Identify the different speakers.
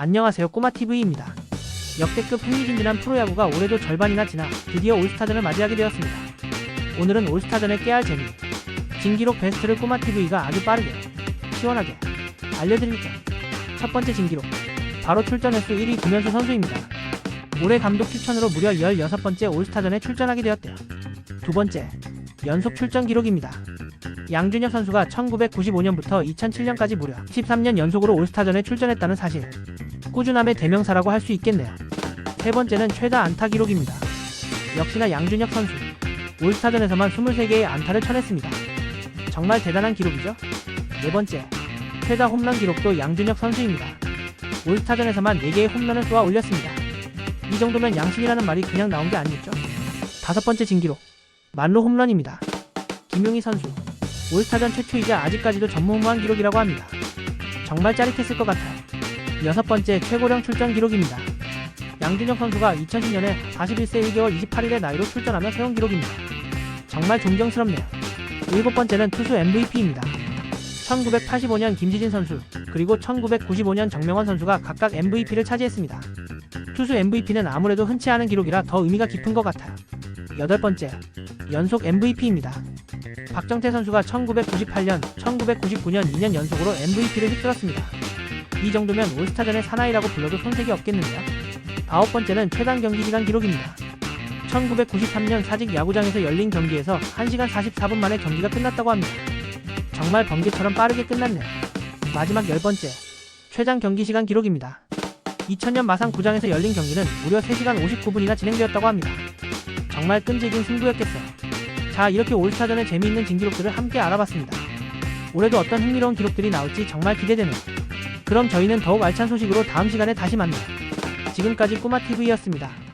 Speaker 1: 안녕하세요 꼬마TV입니다. 역대급 흥미진진한 프로야구가 올해도 절반이나 지나 드디어 올스타전을 맞이하게 되었습니다. 오늘은 올스타전의 깨알 재미, 진기록 베스트를 꼬마TV가 아주 빠르게, 시원하게 알려드릴게요. 첫 번째 진기록, 바로 출전 횟수 1위 김현수 선수입니다. 올해 감독 추천으로 무려 16번째 올스타전에 출전하게 되었대요. 두 번째, 연속 출전 기록입니다. 양준혁 선수가 1995년부터 2007년까지 무려 13년 연속으로 올스타전에 출전했다는 사실. 꾸준함의 대명사라고 할 수 있겠네요. 세 번째는 최다 안타 기록입니다. 역시나 양준혁 선수. 올스타전에서만 23개의 안타를 쳐냈습니다. 정말 대단한 기록이죠? 네 번째, 최다 홈런 기록도 양준혁 선수입니다. 올스타전에서만 4개의 홈런을 쏘아 올렸습니다. 이 정도면 양신이라는 말이 그냥 나온 게 아니겠죠? 다섯 번째 진기록, 만로 홈런입니다. 김용희 선수, 올스타전 최초이자 아직까지도 전무후무한 기록이라고 합니다. 정말 짜릿했을 것 같아요. 여섯 번째 최고령 출전 기록입니다. 양준혁 선수가 2010년에 41세 1개월 28일의 나이로 출전하며 세운 기록입니다. 정말 존경스럽네요. 일곱 번째는 투수 MVP입니다. 1985년 김지진 선수, 그리고 1995년 정명원 선수가 각각 MVP를 차지했습니다. 투수 MVP는 아무래도 흔치 않은 기록이라 더 의미가 깊은 것 같아요. 여덟 번째, 연속 MVP입니다. 박정태 선수가 1998년, 1999년 2년 연속으로 MVP를 휩쓸었습니다. 이 정도면 올스타전의 사나이라고 불러도 손색이 없겠는데요. 아홉 번째는 최단 경기 시간 기록입니다. 1993년 사직 야구장에서 열린 경기에서 1시간 44분 만에 경기가 끝났다고 합니다. 정말 번개처럼 빠르게 끝났네요. 마지막 열 번째, 최장 경기 시간 기록입니다. 2000년 마산 구장에서 열린 경기는 무려 3시간 59분이나 진행되었다고 합니다. 정말 끈질긴 승부였겠어요. 자, 이렇게 올스타전의 재미있는 진기록들을 함께 알아봤습니다. 올해도 어떤 흥미로운 기록들이 나올지 정말 기대되네요. 그럼 저희는 더욱 알찬 소식으로 다음 시간에 다시 만나요. 지금까지 꼬마TV였습니다.